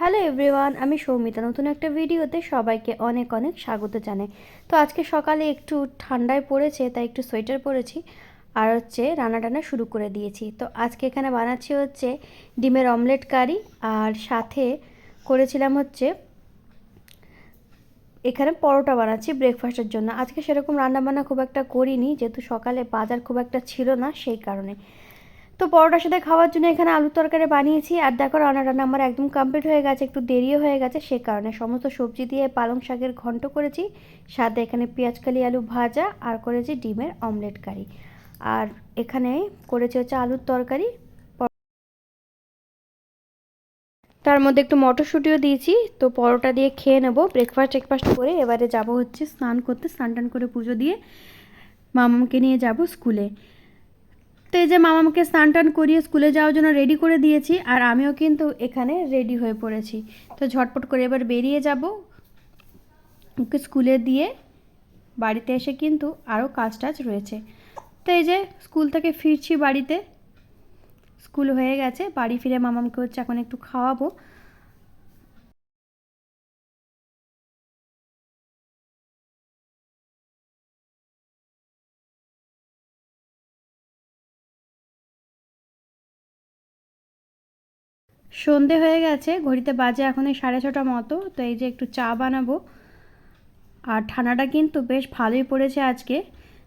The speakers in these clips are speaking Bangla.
হ্যালো এভরিওয়ান, আমি সৌমিতা। নতুন একটা ভিডিওতে সবাইকে অনেক অনেক স্বাগত জানাই। তো আজকে সকালে একটু ঠান্ডায় পড়েছে, তাই একটু সোয়েটার পরেছি আর হচ্ছে রান্না টান্না শুরু করে দিয়েছি। তো আজকে এখানে বানাচ্ছি হচ্ছে ডিমের অমলেট কারি আর সাথে করেছিলাম হচ্ছে এখানে পরোটা বানাচ্ছি ব্রেকফাস্টের জন্য। আজকে সেরকম রান্নাবান্না খুব একটা করিনি, যেহেতু সকালে বাজার খুব একটা ছিল না সেই কারণে। তো পরোটার সাথে খাওয়ার জন্য এখানে আলুর তরকারি বানিয়েছি। আর দেখো রান্না টান্না আমার একদম কমপ্লিট হয়ে গেছে, একটু দেরিও হয়ে গেছে, সে কারণে সমস্ত সবজি দিয়ে পালং শাকের ঘন্ট করেছি। সাথে এখানে পেঁয়াজকালি আলু ভাজা, আর করেছি ডিমের অমলেট কারি আর এখানে করেছি হচ্ছে আলুর তরকারি। তার মধ্যে একটু মটরশুঁটিও দিয়েছি, তো পরোটা দিয়ে খেয়ে নেব। ব্রেকফাস্ট টেকফাস্ট করে এবারে যাব হচ্ছে স্নান করতে, স্নান টান করে পুজো দিয়ে মামাকে নিয়ে যাব স্কুলে। তো এই যে মামাকে স্নান টান করিয়ে স্কুলে যাওয়ার জন্য রেডি করে দিয়েছি, আর আমিও কিন্তু এখানে রেডি হয়ে পড়েছি। তো ঝটপট করে এবার বেরিয়ে যাব। ওকে স্কুলে দিয়ে বাড়িতে এসে কিন্তু আরও কাজ টাজ রয়েছে। তো এই যে স্কুল থেকে ফিরছি বাড়িতে। স্কুল হয়ে গেছে, বাড়ি ফিরে মামামকে হচ্ছে এখন একটু খাওয়াবো। সন্ধে হয়ে গেছে, ঘড়িতে বাজে এখন এই সাড়ে ছটা মতো, তো এই যে একটু চা বানাবো। আর ঠান্ডাটা কিন্তু বেশ ভালোই পড়েছে আজকে,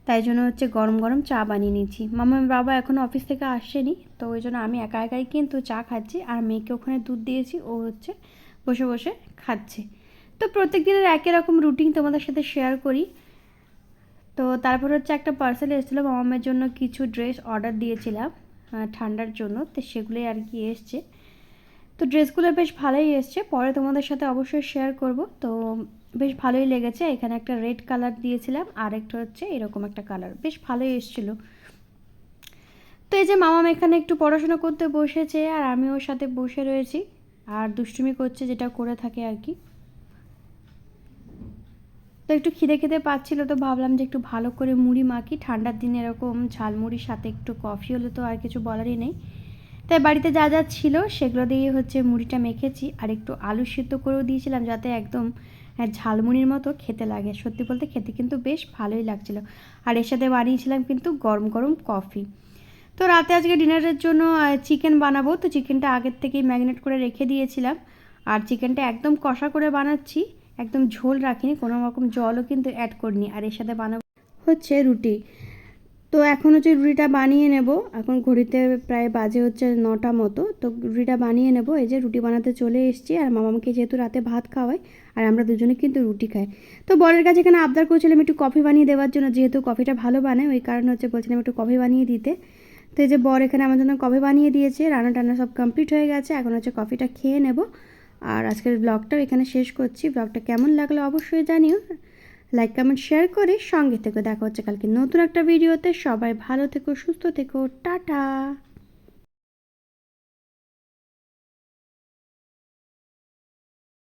তাই জন্য হচ্ছে গরম গরম চা বানিয়ে নিয়েছি মামার বাবা এখন অফিস থেকে আসেনি, তো ওই জন্য আমি একা একাই কিন্তু চা খাচ্ছি, আর মেয়েকে ওখানে দুধ দিয়েছি, ও হচ্ছে বসে বসে খাচ্ছে। তো প্রত্যেক দিনের একই রকম রুটিন তোমাদের সাথে শেয়ার করি। তো তারপর হচ্ছে একটা পার্সেল এসেছিল মামামের জন্য কিছু ড্রেস অর্ডার দিয়েছিলাম ঠান্ডার জন্য, তো সেগুলোই আর কি এসছে। তো ড্রেসগুলো বেশ ভালোই এসছে। পরে তোমাদের সাথে অবশ্যই শেয়ার করব। তো বেশ ভালোই লেগেছে। এখানে একটা রেড কালার দিয়েছিলাম। আর একটা হচ্ছে এরকম একটা কালার বেশ ভালোই এসছিল। তো এই যে মামাম এখানে একটু পড়াশোনা করতে বসেছে আর আমি ওর সাথে বসে রয়েছি। আর দুষ্টুমি করছে যেটা করে থাকে আর কি। তো একটু খিদে খেতে পাচ্ছিল তো ভাবলাম যে একটু ভালো করে মুড়ি মাখি। ঠান্ডার দিনে এরকম ঝালমুড়ির সাথে একটু কফি হলে তো আর কিছু বলারই নেই। তাই বাড়িতে যা যা ছিল সেগুলো দিয়ে হচ্ছে মুড়িটা মেখেছি আর একটু আলু সিদ্ধ করেও দিয়েছিলাম যাতে একদম ঝালমুড়ির মতো খেতে লাগে। সত্যি বলতে খেতে কিন্তু বেশ ভালোই লাগছিল। আর এর সাথে বানিয়েছিলাম কিন্তু গরম গরম কফি। তো রাতে আজকে ডিনারের জন্য চিকেন বানাবো। তো চিকেনটা আগের থেকেই ম্যারিনেট করে রেখে দিয়েছিলাম। আর চিকেনটা একদম কষা করে বানাচ্ছি। একদম ঝোল রাখিনি, কোনো রকম জলও কিন্তু অ্যাড করিনি। আর এর সাথে বানাবো হচ্ছে রুটি। তো এখন হচ্ছে রুটিটা বানিয়ে নেব। এখন ঘড়িতে প্রায় বাজে হচ্ছে নটা মতো। তো রুটিটা বানিয়ে নেব। এই যে রুটি বানাতে চলে এসেছি। আর মামাকে যেহেতু রাতে ভাত খাওয়াই, আর আমরা দুজনে কিন্তু রুটি খাই। তো বরের কাছে এখানে আবদার করেছিলাম একটু কফি বানিয়ে দেওয়ার জন্য, যেহেতু কফিটা ভালো বানায়, ওই কারণে হচ্ছে বলছিলাম একটু কফি বানিয়ে দিতে। তো এই যে বর এখানে আমার জন্য কফি বানিয়ে দিয়েছে। রান্না টান্না সব কমপ্লিট হয়ে গেছে। এখন হচ্ছে কফিটা খেয়ে নেব। আর আজকের ব্লগটাও এখানে শেষ করছি। ব্লগটা কেমন লাগল অবশ্যই জানিও। লাইক কমেন্ট শেয়ার করে সঙ্গে থেকে। দেখা হচ্ছে কালকে নতুন একটা ভিডিওতে। সবাই ভালো থেকো, সুস্থ থেকো। টাটা!